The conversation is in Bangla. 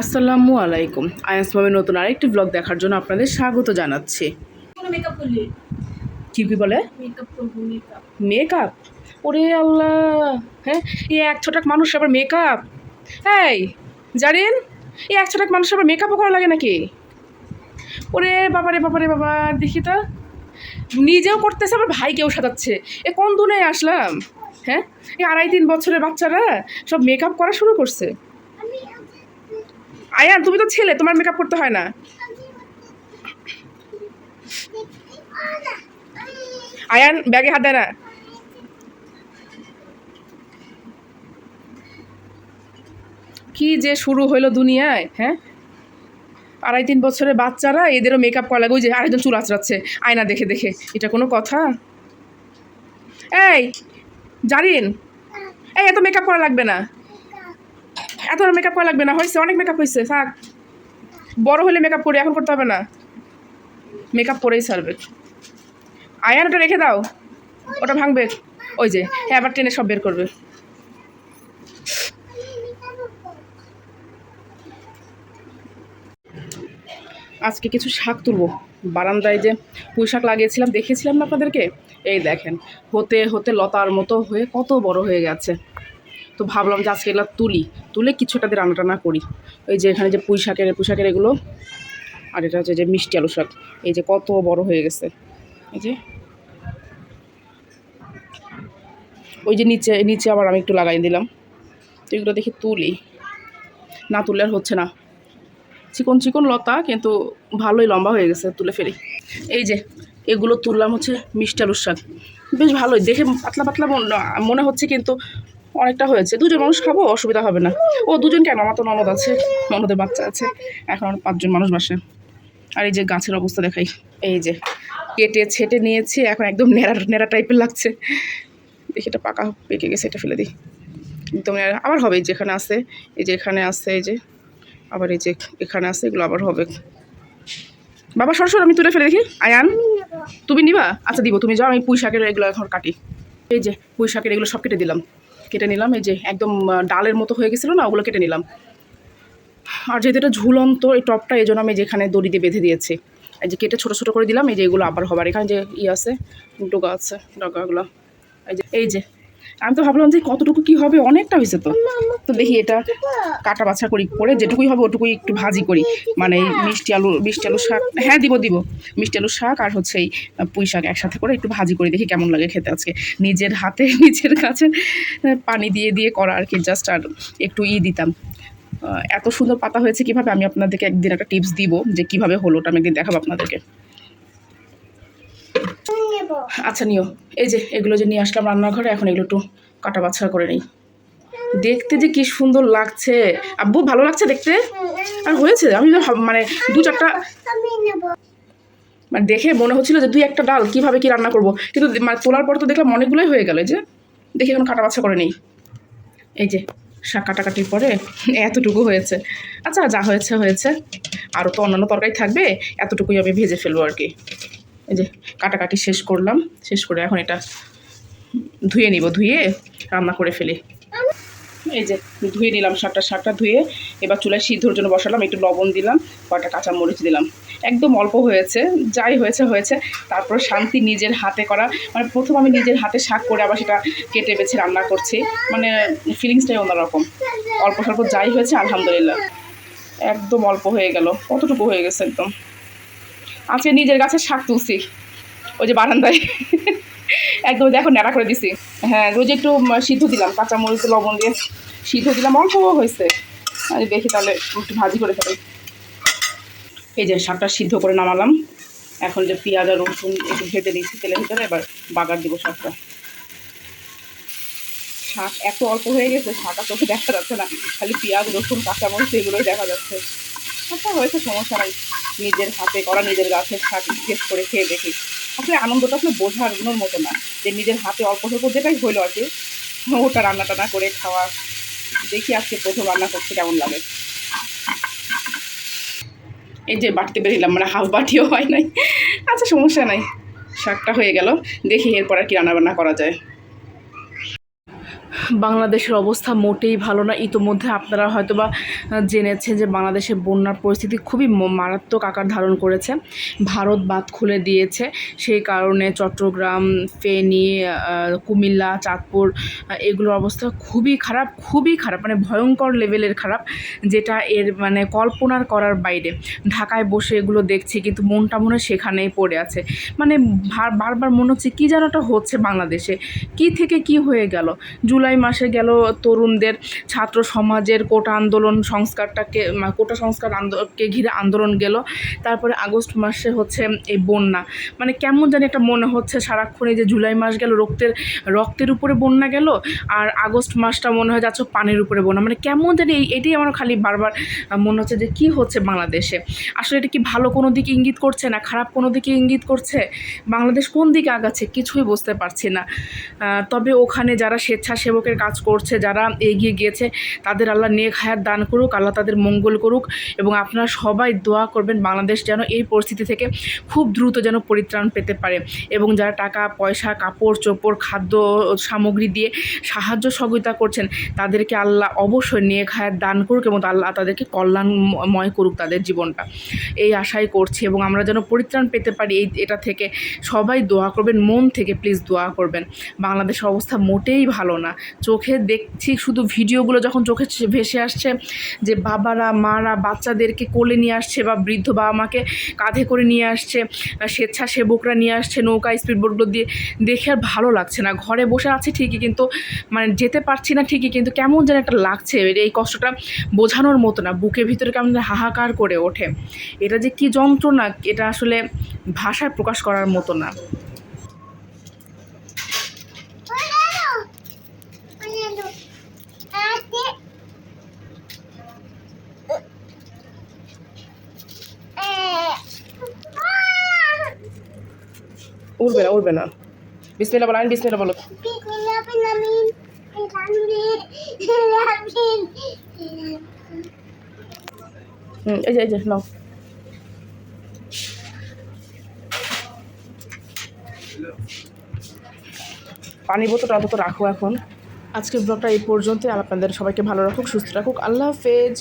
আসসালামু আলাইকুম। আয়াস মামের নতুন আরেকটি ব্লগ দেখার জন্য আপনাদের স্বাগত জানাচ্ছি। কি কি বলে? মেকআপ ওরে আল্লাহ! হ্যাঁ এই এক ছটাক মানুষ আবার মেকআপ এই জানেন এই এক ছটাক মানুষ আবার মেকআপও করা লাগে নাকি? ওরে বাবারে বাবারে বাবা দেখি তো। নিজেও করতেছে আবার ভাইকেও সাজাচ্ছে। এ কোন দুনে আসলাম? হ্যাঁ এই আড়াই তিন বছরের বাচ্চারা সব মেকআপ করা শুরু করছে। আয়ান, তুমি তো ছেলে, তোমার মেকআপ করতে হয় না। আয়ান, ব্যাগে হাত দেয় না। কি যে শুরু হইল দুনিয়ায় হ্যাঁ? আড়াই তিন বছরের বাচ্চারা এদেরও মেকআপ করা লাগে ওই যে আরেকজন চুল আঁচড়াচ্ছে, আয়না দেখে দেখে, এটা কোনো কথা? এই জানিন এই, এত মেকআপ করা লাগবে না। এত মেকআপ করা লাগবে না, হয়েছে, অনেক মেকআপ হয়েছে, থাক। বড় হলে মেকআপ করি, এখন করতে হবে না। মেকআপ করেই ছাড়বে। আয়ান ওটা রেখে দাও, ওটা ভাঙবে। ওই যে হ্যাঁ আবার টেনে সব বের করবে। আজকে কিছু শাক তুলবো। বারান্দায় যে পুঁই শাক লাগিয়েছিলাম দেখেছিলাম না আপনাদেরকে? এই দেখেন, হতে হতে লতার মতো হয়ে কত বড় হয়ে গেছে। তো ভাবলাম যে আজকে এগুলো তুলি। তুলে কিছুটা দিয়ে রান্না টান্না করি। ওই যে এখানে যে পুঁই শাকের পুঁই শাকের এগুলো, আর এটা হচ্ছে যে মিষ্টি আলু শাক। এই যে কত বড় হয়ে গেছে। এই যে ওই যে নিচে নিচে আবার আমি একটু লাগাই দিলাম। তো এগুলো দেখি তুলি। না তুললে আর হচ্ছে না। চিকন চিকন লতা, কিন্তু ভালোই লম্বা হয়ে গেছে তুলে ফেলি। এই যে এগুলো তুললাম হচ্ছে মিষ্টি আলুর শাক। বেশ ভালোই। দেখে পাতলা পাতলা মনে হচ্ছে কিন্তু অনেকটা হয়েছে। দুজন মানুষ খাব, অসুবিধা হবে না। ও দুজন কেন? আমার তো ননদ আছে, ননদের বাচ্চা আছে। এখন পাঁচজন মানুষ বাসে। আর এই যে গাছের অবস্থা দেখাই। এই যে কেটে ছেটে নিয়েছি, এখন একদম নেড়া নেড়া টাইপের লাগছে। দেখি এটা পাকা পেকে গেছে, এটা ফেলে দিই। একদম আবার হবে যেখানে আছে, এই যে এখানে আছে, এই যে আবার এই যে এখানে আছে, এগুলো আবার হবে। বাবা সরসর আমি তুলে ফেলে দেখি। আয়ান, তুমি নিবা? আচ্ছা দিব। তুমি যাও, আমি পুঁই শাকের এগুলো এখন কাটি। এই যে পুঁই শাকের এগুলো সব কেটে দিলাম। কেটে নিলাম। এই যে একদম ডালের মতো হয়ে গেছিল না, ওগুলো কেটে নিলাম। আর যেহেতু এটা ঝুলন্ত এই টপটা, এই জন্য আমি যেখানে দড়ি দিয়ে বেঁধে দিয়েছি। এই যে কেটে ছোটো ছোটো করে দিলাম, এই যে এগুলো আবার হবার। এখানে যে ই আছে, ডোগা আছে, ডগাগুলো। এই যে এই যে আমি তো ভাবলাম যে কতটুকু কি হবে অনেকটা হয়েছে তো। তো দেখি এটা কাটা বাছা করি করে যেটুকুই হবে ওটুকুই একটু ভাজি করি। মানে মিষ্টি আলু মিষ্টি আলু শাক হ্যাঁ দিব দিব। মিষ্টি আলু শাক আর হচ্ছে এই পুঁই শাক একসাথে করে একটু ভাজি করে দেখি কেমন লাগে খেতে আজকে। নিজের হাতে নিজের কাছে পানি দিয়ে দিয়ে করা আর কি জাস্ট আর একটু ই দিতাম। এত সুন্দর পাতা হয়েছে কীভাবে আমি আপনাদেরকে একদিন একটা টিপস দিব যে কীভাবে হলো ওটা আমি একদিন দেখাবো আপনাদেরকে। আচ্ছা নিও। এই যে এগুলো যে নিয়ে আসলাম রান্নাঘরে এখন এগুলো একটু কাটা বাছা করে নিই। দেখতে যে কি সুন্দর লাগছে। আব্বু ভালো লাগছে দেখতে? আর হয়েছে? আমি মানে দু চারটা মানে দেখে মনে হচ্ছিল যে দুই একটা ডাল কীভাবে কি রান্না করব? কিন্তু মানে তোলার পর তো দেখলাম অনেকগুলোই হয়ে গেল এই যে। দেখি এখন কাটা বাছা করে নেই। এই যে শাক কাটাকাটির পরে এতটুকু হয়েছে। আচ্ছা যা হয়েছে হয়েছে। আরও তো অন্যান্য তরকারি থাকবে এতটুকুই আমি ভেজে ফেলব আর কি। এই যে কাটাকাটি শেষ করলাম, শেষ করে এখন এটা ধুয়ে নিব, ধুয়ে রান্না করে ফেলি। এই যে ধুয়ে নিলাম শাকটা শাকটা ধুয়ে এবার চুলায় সিদ্ধর জন্য বসালাম, একটু লবণ দিলাম, কয়েকটা কাঁচা মরিচ দিলাম। একদম অল্প হয়েছে, যাই হয়েছে হয়েছে। তারপর শান্তি নিজের হাতে করা মানে প্রথম আমি নিজের হাতে শাক করে আবার সেটা কেটে বেছে রান্না করছি। মানে ফিলিংসটাই অন্যরকম। অল্প স্বল্প যাই হয়েছে, আলহামদুলিল্লাহ। একদম অল্প হয়ে গেল, কতটুকু হয়ে গেছে একদম। আজকে নিজের গাছে শাক তুলছি। ওই যে বারান্দায়। একদম দেখো ন্যাড়া করে দিছি। হ্যাঁ যে একটু সিদ্ধ দিলাম কাঁচা মরিচ লবণ দিয়ে সিদ্ধ দিলাম, অল্প হয়েছে। আমি দেখি তাহলে একটু ভাজি করে ফেলি এই যে শাকটা সিদ্ধ করে নামালাম। এখন যে পেঁয়াজ আর রসুন একটু ভেটে দিচ্ছি তেলের ভিতরে, এবার বাগার দিব শাকটা। শাক এত অল্প হয়ে গেছে, শাকটা চোখে দেখা যাচ্ছে না। খালি পেঁয়াজ, রসুন, কাঁচামরিচ, এগুলোই দেখা যাচ্ছে। আচ্ছা হয়েছে সমস্যা নাই। নিজের হাতে করা, নিজের গাছের শাক টেস্ট করে খেয়ে দেখি। আসলে আনন্দটা আসলে বোঝানোর মতো না। যে নিজের হাতে অল্প স্বল্প যেটাই হইল আর কি, ওটা রান্না টান্না করে খাওয়া। দেখি আজকে প্রথম রান্না করতে কেমন লাগে। এই যে বাটতে বেরিলাম মানে হাফ বাটিও হয় নাই। আচ্ছা সমস্যা নাই। শাকটা হয়ে গেল। দেখি এরপর আর কি রান্না বান্না করা যায়। বাংলাদেশের অবস্থা মোটেই ভালো না। ইতোমধ্যে আপনারা হয়তো বা জেনেছে যে বাংলাদেশের বন্যার পরিস্থিতি খুবই মারাত্মক আকার ধারণ করেছে। ভারত বাঁধ খুলে দিয়েছে। সেই কারণে চট্টগ্রাম, ফেনী কুমিল্লা, চাঁদপুর এগুলোর অবস্থা খুবই খারাপ খুবই খারাপ মানে ভয়ঙ্কর লেভেলের খারাপ, যেটা এর মানে কল্পনার করার বাইরে। ঢাকায় বসে এগুলো দেখছি, কিন্তু মনটা মনে সেখানেই পড়ে আছে। মানে বারবার মনে হচ্ছে কী যেন হচ্ছে বাংলাদেশে। কি থেকে কি হয়ে গেল? জুলাই মাসে গেল তরুণদের ছাত্র সমাজের কোটা আন্দোলন সংস্কারটাকে কোটা সংস্কার আন্দোলনকে ঘিরে আন্দোলন গেল। তারপরে আগস্ট মাসে হচ্ছে এই বন্যা। মানে কেমন জানি একটা মনে হচ্ছে সারাক্ষণ যে জুলাই মাস গেল, রক্তের রক্তের উপরে বন্যা গেল আর আগস্ট মাসটা মনে হয় যাচ্ছে পানির উপরে বন্যা। মানে কেমন জানি এটাই আমার খালি বারবার মনে হচ্ছে যে কি হচ্ছে বাংলাদেশে। আসলে এটা কি ভালো কোনো দিকে ইঙ্গিত করছে না খারাপ কোনো দিকে ইঙ্গিত করছে? বাংলাদেশ কোন দিকে আগাচ্ছে কিছুই বুঝতে পারছি না। তবে ওখানে যারা স্বেচ্ছাসেবকের কাজ করছে, যারা এগিয়ে গিয়েছে, তাদের আল্লাহ নেক হায়াত দান করুক, আল্লাহ তাদের মঙ্গল করুক এবং আপনারা সবাই দোয়া করবেন বাংলাদেশ যেন এই পরিস্থিতি থেকে খুব দ্রুত যেন পরিত্রাণ পেতে পারে এবং যারা টাকা, পয়সা, কাপড়, চোপড়, খাদ্য সামগ্রী দিয়ে সাহায্য সহযোগিতা করছেন, তাদেরকে আল্লাহ অবশ্যই নেক হায়াত দান করুক এবং আল্লাহ তাদেরকে কল্যাণময় করুক তাদের জীবনটা। এই আশাই করছি এবং আমরা যেন পরিত্রাণ পেতে পারি এই, এটা থেকে। সবাই দোয়া করবেন, মন থেকে প্লিজ দোয়া করবেন। বাংলাদেশের অবস্থা মোটেই ভালো না। চোখে দেখছি শুধু ভিডিওগুলো যখন চোখে ভেসে আসছে যে বাবারা, মারা, বাচ্চাদেরকে কোলে নিয়ে আসছে বা বৃদ্ধ বাবা মাকে কাঁধে করে নিয়ে আসছে স্বেচ্ছাসেবকরা নিয়ে আসছে নৌকা স্পিডবোটগুলো দিয়ে, দেখে আর ভালো লাগছে না। ঘরে বসে আছে ঠিকই কিন্তু মানে যেতে পারছি না ঠিকই কিন্তু কেমন যেন একটা লাগছে এই কষ্টটা বোঝানোর মতো না। বুকের ভিতরে কেমন যেন হাহাকার করে ওঠে। এটা যে কি যন্ত্রণা, এটা আসলে ভাষায় প্রকাশ করার মতো না। উঠবে না উঠবে না। বিসমিল্লা বলো আমি বিসমিল্লা বলো। হুম, এই যে এই যে, নাও। পানির বোতলটা অন্তত রাখো এখন। আজকের ব্লগটা এই পর্যন্তই। আর আপনাদের সবাইকে ভালো রাখুক, সুস্থ রাখুক। আল্লাহ হাফেজ।